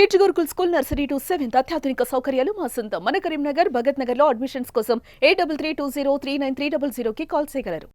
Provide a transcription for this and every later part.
Kids Gurukul school nursery to seventh అత్యాధునిక సౌకర్యాలు మా సొంతం. మన కరీంనగర్ భగత్ నగర్లో అడ్మిషన్స్ కోసం eight double three two zero three nine three double జీరోకి కాల్ చేయగలరు.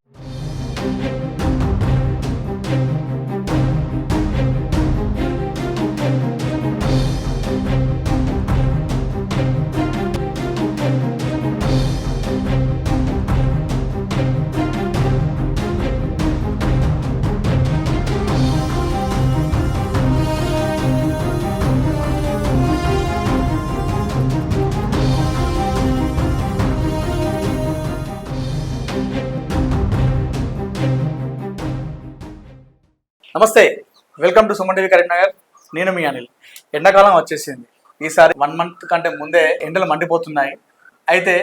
నమస్తే welcome to Suman TV Karimnagar. నేను మీ అనిల్. ఎండాకాలం వచ్చేసింది. ఈసారి వన్ మంత్ కంటే ముందే ఎండలు మండిపోతున్నాయి. అయితే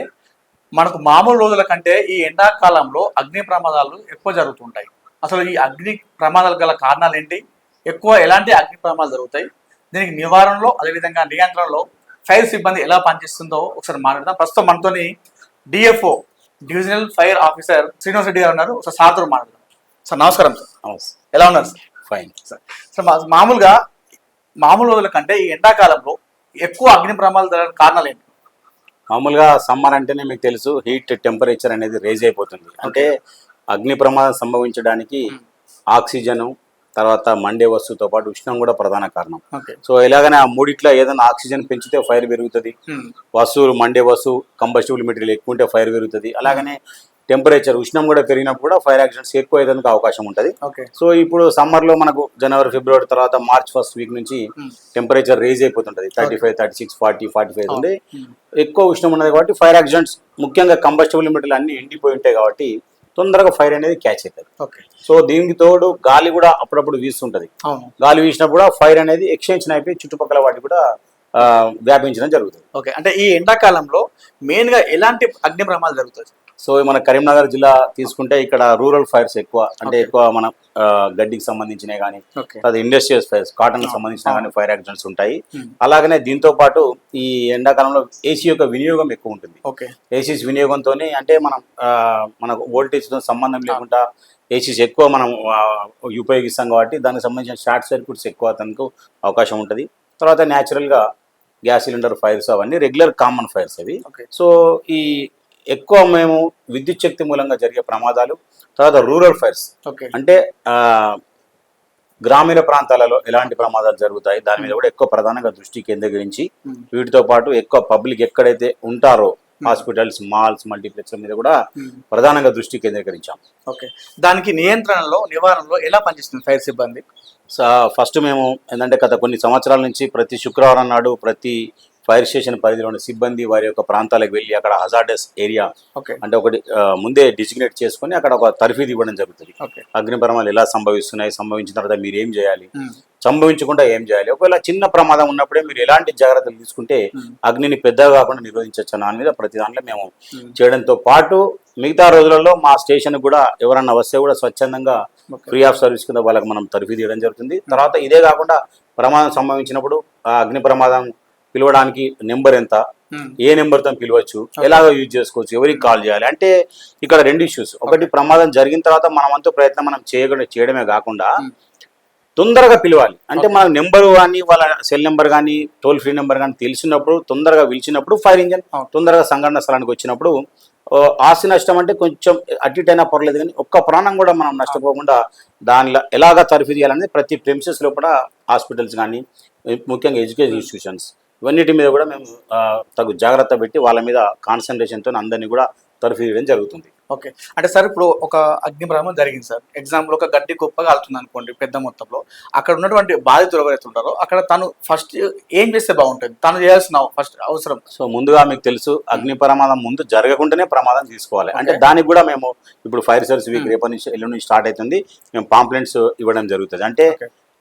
మనకు మామూలు రోజుల కంటే ఈ ఎండాకాలంలో అగ్ని ప్రమాదాలు ఎక్కువ జరుగుతుంటాయి. అసలు ఈ అగ్ని ప్రమాదాలు గల కారణాలు ఏంటి? ఎక్కువ ఎలాంటి అగ్ని ప్రమాదాలు జరుగుతాయి? దీనికి నివారణలో అదేవిధంగా నియంత్రణలో ఫైర్ సిబ్బంది ఎలా పనిచేస్తుందో ఒకసారి మాట్లాడదాం. ప్రస్తుతం మనతోని DFO divisional fire officer Srinivas Reddy గారు ఉన్నారు. ఒకసారి సార్తో మాట్లాడదాం. సార్ నమస్కారం సార్. ఎలా ఉన్నారు సార్? ఫైన్ సార్ సార్ మామూలుగా మామూలు రోజుల కంటే ఈ ఎండాకాలంలో ఎక్కువ అగ్ని ప్రమాదాలు జరగడానికి కారణాలు ఏంటి? మామూలుగా సమ్మర్ అంటేనే మీకు తెలుసు హీట్ టెంపరేచర్ అనేది రేజ్ అయిపోతుంది. అంటే అగ్ని ప్రమాదం సంభవించడానికి ఆక్సిజన్ తర్వాత మండే వస్తువుతో పాటు ఉష్ణం కూడా ప్రధాన కారణం. సో ఇలాగనే ఆ మూడిట్లో ఏదైనా ఆక్సిజన్ పెంచితే ఫైర్ పెరుగుతుంది. వస్తువులు మండే వస్తువు కంబస్టిబుల్ మెటీరియల్ ఎక్కువ ఉంటే ఫైర్ పెరుగుతుంది. అలాగనే టెంపరేచర్ ఉష్ణం కూడా పెరిగినప్పుడు కూడా ఫైర్ యాక్సిడెంట్స్ ఎక్కువ అయ్యేందుకు అవకాశం ఉంటుంది. ఓకే. సో ఇప్పుడు సమ్మర్లో మనకు జనవరి ఫిబ్రవరి తర్వాత మార్చ్ ఫస్ట్ వీక్ నుంచి Hmm. Temperature raise అయిపోతుంటది. Thirty five thirty six forty forty five ఉంది ఎక్కువ ఉష్ణం ఉన్నది కాబట్టి ఫైర్ యాక్సిడెంట్స్ ముఖ్యంగా కంబస్టబుల్ మెటీరియల్ అన్ని ఎండిపోయి ఉంటాయి కాబట్టి తొందరగా ఫైర్ అనేది క్యాచ్ అవుతుంది సో దీనికి తోడు గాలి కూడా అప్పుడప్పుడు వీస్తుంటది. గాలి వీసినప్పుడు కూడా ఫైర్ అనేది ఎక్స్టెన్షన్ అయిపోయి చుట్టుపక్కల వాటికి కూడా వ్యాపించడం జరుగుతుంది. ఓకే అంటే ఈ ఎండాకాలంలో మెయిన్గా ఎలాంటి అగ్ని ప్రమాదాలు జరుగుతాయి సో మన కరీంనగర్ జిల్లా తీసుకుంటే ఇక్కడ రూరల్ ఫైర్స్ ఎక్కువ అంటే. ఎక్కువ మన గడ్డికి సంబంధించినవి కానీ అది ఇండస్ట్రియల్ ఫైర్స్ కాటన్ సంబంధించిన. కానీ ఫైర్ యాక్సిడెంట్స్ ఉంటాయి. అలాగనే దీంతో పాటు ఈ ఎండాకాలంలో ఏసీ యొక్క వినియోగం ఎక్కువ ఉంటుంది. ఏసీస్ వినియోగంతో అంటే మనం ఆ, మనకు voltage తో సంబంధం లేకుండా ఏసీస్ ఎక్కువ మనం ఉపయోగిస్తాం కాబట్టి దానికి సంబంధించిన షార్ట్ సర్క్యూట్స్ ఎక్కువ తనకు అవకాశం ఉంటుంది. తర్వాత natural గా గ్యాస్ సిలిండర్ ఫైర్స్ అవన్నీ రెగ్యులర్ కామన్ ఫైర్స్ అవి. సో ఈ ఎక్కువ మేము విద్యుత్ శక్తి మూలంగా జరిగే ప్రమాదాలు తర్వాత రూరల్ ఫైర్స్. అంటే గ్రామీణ ప్రాంతాలలో ఎలాంటి ప్రమాదాలు జరుగుతాయి దాని మీద కూడా ఎక్కువ ప్రధానంగా దృష్టి కేంద్రీకరించి. వీటితో పాటు ఎక్కువ పబ్లిక్ ఎక్కడైతే ఉంటారో హాస్పిటల్స్ మాల్స్ మల్టీప్లెక్స్ మీద కూడా ప్రధానంగా దృష్టి కేంద్రీకరించాం. ఓకే. దానికి నియంత్రణలో నివారణలో ఎలా పనిచేస్తుంది ఫైర్ సిబ్బంది? ఫస్ట్ మేము ఏంటంటే గత కొన్ని సంవత్సరాల నుంచి ప్రతి శుక్రవారం నాడు ప్రతి ఫైర్ స్టేషన్ పరిధిలోని సిబ్బంది వారి యొక్క ప్రాంతాలకు వెళ్ళి అక్కడ హజార్డస్ ఏరియా అంటే ఒకటి ముందే డిజిగ్నేట్ చేసుకొని అక్కడ ఒక తర్ఫీదు ఇవ్వడం జరుగుతుంది. అగ్ని ప్రమాదాలు ఎలా సంభవిస్తున్నాయి సంభవించిన తర్వాత మీరు ఏం చేయాలి? సంభవించకుండా ఏం చేయాలి? ఒకవేళ చిన్న ప్రమాదం ఉన్నప్పుడే మీరు ఎలాంటి జాగ్రత్తలు తీసుకుంటే అగ్నిని పెద్దగా కాకుండా నిర్వహించవచ్చు దాని మీద ప్రతి దాంట్లో మేము చేయడంతో పాటు మిగతా రోజులలో మా స్టేషన్ కూడా ఎవరన్నా వస్తే కూడా స్వచ్ఛందంగా ఫ్రీ ఆఫ్ సర్వీస్ కింద వాళ్ళకి మనం తరఫీ తీయడం జరుగుతుంది. తర్వాత ఇదే కాకుండా ప్రమాదం సంభవించినప్పుడు ఆ అగ్ని ప్రమాదం పిలవడానికి నెంబర్ ఎంత? ఏ నెంబర్తో పిలవచ్చు? ఎలాగ యూజ్ చేసుకోవచ్చు? ఎవరికి కాల్ చేయాలి? అంటే ఇక్కడ రెండు ఇష్యూస్ ఒకటి ప్రమాదం జరిగిన తర్వాత మన వంతు ప్రయత్నం మనం చేయకుండా చేయడమే కాకుండా Hmm. తొందరగా పిలవాలి. అంటే. మన నెంబర్ కానీ వాళ్ళ సెల్ నెంబర్ కానీ టోల్ ఫ్రీ నెంబర్ కానీ తెలిసినప్పుడు తొందరగా పిలిచినప్పుడు ఫైర్ ఇంజన్. తొందరగా సంఘటన స్థలానికి వచ్చినప్పుడు ఆస్తి నష్టం అంటే కొంచెం అటు అయినా పర్లేదు కానీ ఒక్క ప్రాణం కూడా మనం నష్టపోకుండా దానిలో ఎలాగా తరఫీ చేయాలనేది ప్రతి ప్రెమిసెస్ లోపల హాస్పిటల్స్ కానీ ముఖ్యంగా ఎడ్యుకేషన్ ఇన్స్టిట్యూషన్స్ ఇవన్నిటి మీద కూడా మేము తగు జాగ్రత్త పెట్టి వాళ్ళ మీద కాన్సన్ట్రేషన్తో అందరినీ కూడా తరఫీ చేయడం జరుగుతుంది. ఓకే. అంటే సార్ ఇప్పుడు ఒక అగ్ని ప్రమాదం జరిగింది సార్. ఎగ్జాంపుల్ ఒక గడ్డి కుప్ప కాలుతుంది అనుకోండి పెద్ద మొత్తంలో. అక్కడ ఉన్నటువంటి బాధితులు ఎవరైతే ఉంటారో అక్కడ తను ఫస్ట్ ఏం చేస్తే బాగుంటుంది? తను చేయాల్సిన ఫస్ట్ అవసరం. సో ముందుగా మీకు తెలుసు అగ్ని ప్రమాదం ముందు జరగకుండానే ప్రమాదం తీసుకోవాలి. అంటే. దానికి కూడా మేము ఇప్పుడు ఫైర్ సర్వీస్ వీక్. రేపటి నుంచి ఎల్లుండి నుంచి స్టార్ట్ అవుతుంది. మేము పాంప్లెంట్స్ ఇవ్వడం జరుగుతుంది. అంటే.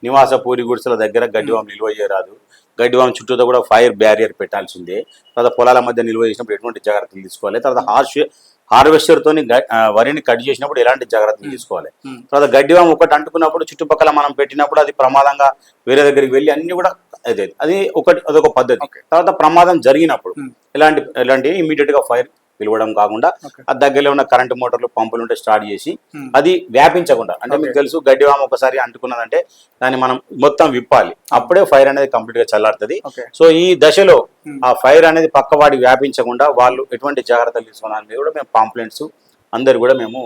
నివాస పూరి గుడిసెల దగ్గర గడ్డివాం నిల్వ చేయరాదు గడ్డివాం చుట్టూతో కూడా ఫైర్ బ్యారియర్ పెట్టాల్సిందే తర్వాత పొలాల మధ్య నిల్వ చేసినప్పుడు ఎటువంటి జాగ్రత్తలు తీసుకోవాలి తర్వాత హార్ష్ హార్వెస్టర్ తోని గ- ఆ, వరిని కట్ చేసినప్పుడు ఎలాంటి జాగ్రత్తలు. తీసుకోవాలి. తర్వాత గడ్డివాం ఒకటి అంటుకున్నప్పుడు చుట్టుపక్కల మనం పెట్టినప్పుడు అది ప్రమాదంగా వేరే దగ్గరికి వెళ్ళి అన్ని కూడా అదే అది ఒకటి అదొక పద్ధతి. తర్వాత ప్రమాదం జరిగినప్పుడు. ఎలాంటి ఎలాంటి ఇమీడియట్గా ఫైర్ పిలవడం కాకుండా. ఆ దగ్గరలో ఉన్న కరెంట్ మోటార్లు పంపులు ఉంటే స్టార్ట్ చేసి Hmm. అది వ్యాపించకుండా అంటే మీకు. తెలుసు గడ్డివామ ఒకసారి అంటుకున్నదంటే దాన్ని మనం మొత్తం విప్పాలి అప్పుడే ఫైర్ అనేది కంప్లీట్గా చల్లారుతుంది సో ఈ దశలో Hmm. ఆ ఫైర్ అనేది పక్కవాడి వ్యాపించకుండా వాళ్ళు ఎటువంటి జాగ్రత్తలు తీసుకోవాలని మీద కూడా మేము పాంప్లెంట్స్ అందరు కూడా మేము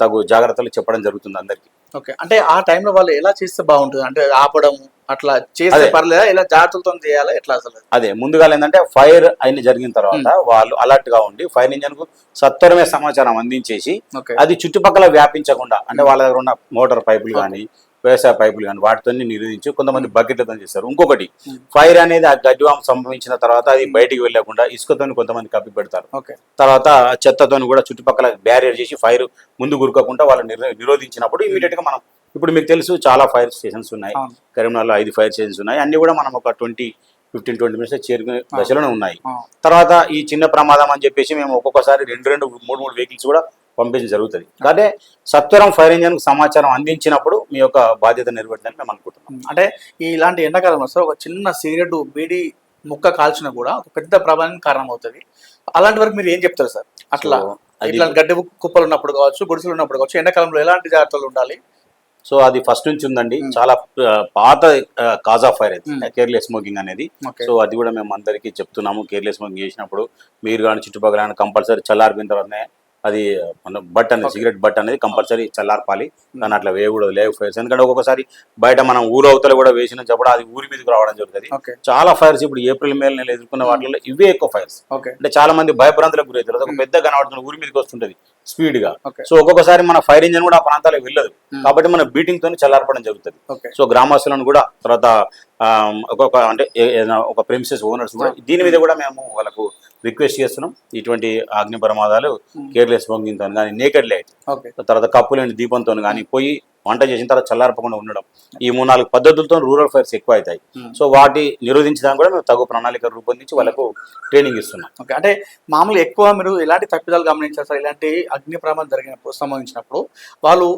తగు జాగ్రత్తలు చెప్పడం జరుగుతుంది అందరికి ఓకే. అంటే ఆ టైంలో వాళ్ళు ఎలా చేస్తే బాగుంటుంది? అంటే ఆపడం అట్లా చేస్తే. పర్లేదా? ఇలా జాగ్రత్తలతో చేయాలా? ఎట్లా అసలు? అదే. ముందుగా ఏంటంటే ఫైర్ అయిన జరిగిన తర్వాత వాళ్ళు అలర్ట్గా ఉండి ఫైర్ ఇంజన్కు సత్వరమే సమాచారం అందించేసి అది చుట్టుపక్కల వ్యాపించకుండా అంటే వాళ్ళ దగ్గర ఉన్న మోటార్ పైపులు కానీ వ్యవసాయ పైపులు కానీ వాటితో నిరోధించి కొంతమంది బకెట్లతో చేస్తారు. ఇంకొకటి Hmm. ఫైర్ అనేది ఆ గడ్డివాం సంభవించిన తర్వాత అది బయటికి వెళ్ళకుండా ఇసుకతో కొంతమంది కప్పి పెడతారు. తర్వాత చెత్తతో కూడా చుట్టుపక్కల బ్యారియర్ చేసి ఫైర్ ముందు గురకకుండా వాళ్ళు నిరో- నిరోధించినప్పుడు ఇమీడియట్గా మనం ఇప్పుడు మీకు తెలుసు చాలా ఫైర్ స్టేషన్స్ ఉన్నాయి. అవును. కరీంనగర్లో ఐదు ఫైర్ స్టేషన్స్ ఉన్నాయి. అన్ని కూడా మనం ఒక ట్వంటీ ఫిఫ్టీన్ ట్వంటీ మినిట్స్ చేరుకునే దశలోనే ఉన్నాయి. తర్వాత ఈ చిన్న ప్రమాదం అని చెప్పేసి మేము ఒక్కొక్కసారి రెండు రెండు మూడు మూడు వెహికల్స్ కూడా పంపించడం జరుగుతుంది. అదే సత్వరం ఫైర్ ఇంజన్ సమాచారం అందించినప్పుడు మీ యొక్క బాధ్యత నెరవేర్చడానికి మేము అనుకుంటున్నాం. అంటే ఇలాంటి ఎండాకాలంలో సార్ ఒక చిన్న సిగరెట్ బీడి ముక్క కాల్చినా కూడా ఒక పెద్ద ప్రభావం కారణం అవుతుంది అలాంటి వరకు మీరు ఏం చెప్తారు సార్? అట్లా ఇట్లా గడ్డి కుప్పలు ఉన్నప్పుడు కావచ్చు గుడిసెలు ఉన్నప్పుడు కావచ్చు ఎండాకాలంలో ఎలాంటి జాగ్రత్తలు ఉండాలి? సో అది ఫస్ట్ నుంచి ఉందండి. చాలా పాత కాజ్ ఆఫ్ ఫైర్. అది కేర్లెస్ స్మోకింగ్ అనేది. సో అది కూడా మేము అందరికీ చెప్తున్నాము. కేర్లెస్ స్మోకింగ్ చేసినప్పుడు మీరు కానీ చుట్టుపక్కల కంపల్సరీ చల్లారిపోయిన తర్వాతనే అది మన బట్ అనేది. సిగరెట్ బట్ అనేది కంపల్సరీ చల్లార్పాలి. కానీ అట్లా వేయకూడదు లేవు ఫైర్స్ ఎందుకంటే ఒక్కొక్కసారి బయట మనం ఊరు అవతల కూడా వేసిన చెప్పడం అది ఊరి మీదకి రావడం జరుగుతుంది. చాలా ఫైర్స్ ఇప్పుడు ఏప్రిల్ మే నెల ఎదుర్కొన్న వాటిలో ఇవే ఎక్కువ ఫైర్స్ అంటే చాలా మంది భయభ్రాంతులకు గురవుతారు. ఒక పెద్ద కనబడుతున్న ఊరి మీదకి వస్తుంటది స్పీడ్గా సో ఒక్కొక్కసారి మన ఫైర్ ఇంజన్ కూడా ఆ ప్రాంతాలకు వెళ్ళదు. Hmm. కాబట్టి మన బీటింగ్ తోని చల్లార్పడం జరుగుతుంది. సో గ్రామస్తులను కూడా తర్వాత ఒక్కొక్క అంటే ఒక ప్రెమిసెస్ ఓనర్స్ కూడా దీని మీద కూడా మేము వాళ్ళకు రిక్వెస్ట్ చేస్తున్నాం ఇటువంటి అగ్ని ప్రమాదాలు. కేర్లెస్ స్మోకింగ్తో కానీ నేకెడ్ లైట్ తర్వాత కప్పు లేని దీపంతో కానీ పోయి వంట చేసిన తర్వాత చల్లారపకుండా ఉండడం. ఈ మూడు నాలుగు పద్ధతులతో రూరల్ ఫైర్స్ ఎక్కువ అవుతాయి Hmm. సో వాటి నిరోధించడానికి కూడా మేము తగు ప్రణాళిక రూపొందించి వాళ్ళకు ట్రైనింగ్ ఇస్తున్నాం. ఓకే అంటే మామూలుగా ఎక్కువ మీరు ఎలాంటి తప్పిదాలు గమనించారు సార్? ఇలాంటి అగ్ని ప్రమాదం జరిగినప్పుడు సంభవించినప్పుడు వాళ్ళు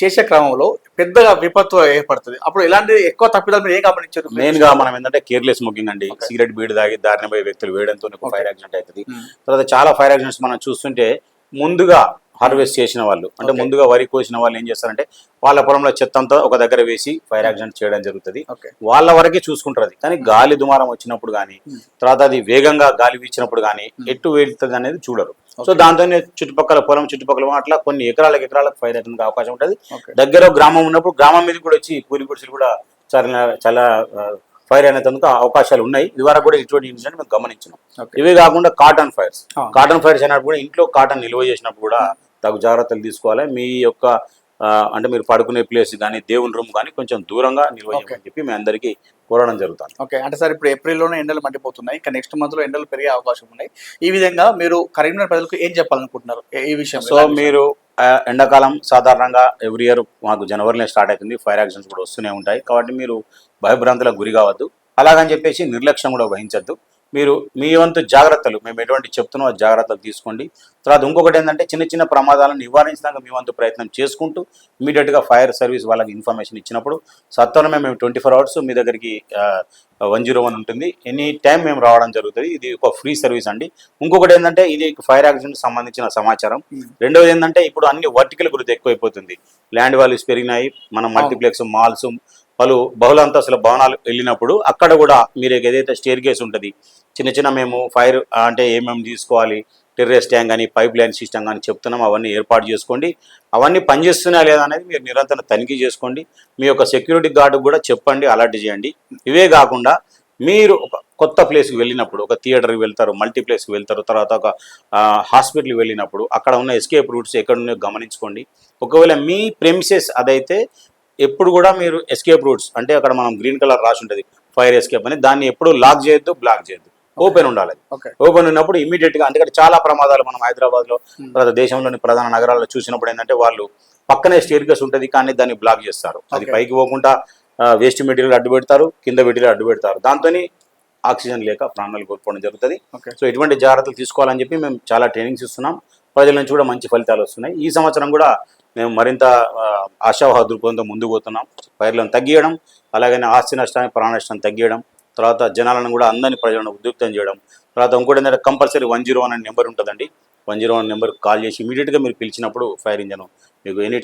చేసే క్రమంలో పెద్దగా విపత్తు ఏర్పడుతుంది. అప్పుడు ఎలాంటి ఎక్కువ తప్పిదాలు మీరు ఏ గమనించారు? మెయిన్గా మనం ఏంటంటే కేర్లెస్ స్మోకింగ్ అండి. సిగరెట్ బీడి తాగి దారిన పోయే వ్యక్తులు వేయడంతో. ఫైర్ యాక్సిడెంట్ అవుతుంది. Hmm. తర్వాత చాలా ఫైర్ యాక్సిడెంట్స్ మనం చూస్తుంటే ముందుగా హార్వెస్ట్ చేసిన వాళ్ళు అంటే. ముందుగా వరి కోసిన వాళ్ళు ఏం చేస్తారంటే వాళ్ళ పొలంలో చెత్త అంతా ఒక దగ్గర వేసి ఫైర్ యాక్సిడెంట్ చేయడం జరుగుతుంది. వాళ్ళ వరకే చూసుకుంటారు అది కానీ గాలి దుమారం వచ్చినప్పుడు కానీ Hmm. తర్వాత అది వేగంగా గాలి వీచినప్పుడు కానీ ఎటు వెళ్తుంది అనేది చూడరు. సో. దాంతోనే చుట్టుపక్కల పొలం చుట్టుపక్కల అట్లా కొన్ని ఎకరాలకు ఎకరాలకు ఫైర్ అవుతుంది అవకాశం ఉంటుంది. దగ్గర గ్రామం ఉన్నప్పుడు గ్రామం మీద కూడా వచ్చి కూలి గుడిసెలు కూడా చాలా చాలా ఫైర్ అయినందుకు అవకాశాలు ఉన్నాయి. ఇదివరకు కూడా ఇటువంటి ఇన్సిడెంట్ మేము గమనించినాం. ఇవే కాకుండా కాటన్ ఫైర్స్. కాటన్ ఫైర్స్ అయినప్పుడు కూడా ఇంట్లో కాటన్ నిల్వ చేసినప్పుడు కూడా తగు జాగ్రత్తలు తీసుకోవాలి. మీ యొక్క అంటే మీరు పడుకునే ప్లేస్ కానీ దేవుని రూమ్ కానీ కొంచెం దూరంగా. చేయమని చెప్పి మీ అందరికీ కోరడం జరుగుతుంది. ఓకే. అంటే సార్ ఇప్పుడు ఏప్రిల్లోనే ఎండలు మండిపోతున్నాయి. ఇంకా నెక్స్ట్ మంత్లో ఎండలు పెరిగే అవకాశం ఉన్నాయి ఈ విధంగా మీరు కరీంనగర్ ప్రజలకు ఏం చెప్పాలనుకుంటున్నారు? ఈ విషయం సో మీరు ఎండాకాలం సాధారణంగా ఎవ్రీ ఇయర్ మాకు జనవరిలో స్టార్ట్ అవుతుంది. ఫైర్ యాక్సిడెంట్స్ కూడా వస్తూనే ఉంటాయి. కాబట్టి మీరు భయభ్రాంతులకు గురి కావద్దు. అలాగని చెప్పేసి నిర్లక్ష్యం కూడా వహించద్దు. మీరు మీ వంతు జాగ్రత్తలు మేము ఎటువంటి చెప్తున్నామో ఆ జాగ్రత్తలు తీసుకోండి. తర్వాత ఇంకొకటి ఏంటంటే చిన్న చిన్న ప్రమాదాలను నివారించడానికి మీ వంతు ప్రయత్నం చేసుకుంటూ ఇమీడియట్గా ఫైర్ సర్వీస్ వాళ్ళకి ఇన్ఫర్మేషన్ ఇచ్చినప్పుడు సత్వరమే మేము ట్వంటీ ఫోర్ అవర్స్ మీ దగ్గరికి వన్ జీరో వన్ ఉంటుంది. ఎనీ టైం మేము రావడం జరుగుతుంది. ఇది ఒక ఫ్రీ సర్వీస్ అండి. ఇంకొకటి ఏంటంటే ఇది ఫైర్ యాక్సిడెంట్ సంబంధించిన సమాచారం. Hmm. రెండవది ఏంటంటే ఇప్పుడు అన్ని వర్టికల్ గురించి ఎక్కువైపోతుంది. ల్యాండ్ వాల్యూస్ పెరిగినాయి. మనం మల్టీప్లెక్స్ మాల్స్ పలు బహుళ అంతస్తుల భవనాలు వెళ్ళినప్పుడు అక్కడ కూడా మీరు ఏదైతే స్టేర్ కేస్ ఉంటుంది చిన్న చిన్న మేము ఫైర్ అంటే ఏమేమి తీసుకోవాలి టెర్రస్ ట్యాంక్ కానీ పైప్ లైన్ సిస్టమ్ కానీ చెప్తున్నాం అవన్నీ ఏర్పాటు చేసుకోండి. అవన్నీ పనిచేస్తున్నాయా లేదా అనేది మీరు నిరంతరం తనిఖీ చేసుకోండి. మీ యొక్క సెక్యూరిటీ గార్డు కూడా చెప్పండి అలర్ట్ చేయండి. ఇవే కాకుండా మీరు ఒక కొత్త ప్లేస్కి వెళ్ళినప్పుడు ఒక థియేటర్కి వెళ్తారు మల్టీప్లెక్స్కి వెళ్తారు తర్వాత ఒక హాస్పిటల్కి వెళ్ళినప్పుడు అక్కడ ఉన్న ఎస్కేప్ రూట్స్ ఎక్కడ ఉన్నాయో గమనించుకోండి. ఒకవేళ మీ ప్రెమిసెస్ అదైతే ఎప్పుడు కూడా మీరు ఎస్కేప్ రూట్స్ అంటే అక్కడ మనం గ్రీన్ కలర్ రాసి ఉంటుంది ఫైర్ ఎస్కేప్ అని దాన్ని ఎప్పుడు లాక్ చేయొద్దు బ్లాక్ చేయొద్దు. ఓపెన్ ఉండాలి. ఓపెన్ ఉన్నప్పుడు ఇమీడియట్గా ఎందుకంటే చాలా ప్రమాదాలు మనం హైదరాబాద్లో Hmm. తర్వాత దేశంలోని ప్రధాన నగరాల్లో చూసినప్పుడు ఏంటంటే వాళ్ళు పక్కనే స్టేర్ కేస్ ఉంటుంది కానీ దాన్ని బ్లాక్ చేస్తారు. అది. పైకి పోకుండా వేస్ట్ మెటీరియల్ అడ్డు పెడతారు కింద మెటీరియల్ అడ్డు పెడతారు. దాంతో ఆక్సిజన్ లేక ప్రాణాలు కోల్పోవడం జరుగుతుంది. సో ఇటువంటి జాగ్రత్తలు తీసుకోవాలని చెప్పి మేము చాలా ట్రైనింగ్స్ ఇస్తున్నాం. ప్రజల నుంచి కూడా మంచి ఫలితాలు వస్తున్నాయి. ఈ సంవత్సరం కూడా మేము మరింత ఆశావాహ దృక్పథంతో ముందుకు పోతున్నాం. పైర్లను తగ్గియడం అలాగనే ఆస్తి నష్టాన్ని ప్రాణ నష్టాన్ని తగ్గియడం తర్వాత జనాలను కూడా అందరినీ ప్రజలను ఉద్యుక్తం చేయడం తర్వాత ఇంకోటి ఏంటంటే కంపల్సరీ వన్ జీరో వన్ అనే నెంబర్ ఉంటుందండి. One zero one number call చేసి ఇమీడియట్గా మీరు పిలిచినప్పుడు ఫైర్ ఇంజన్ మీకు ఎనీ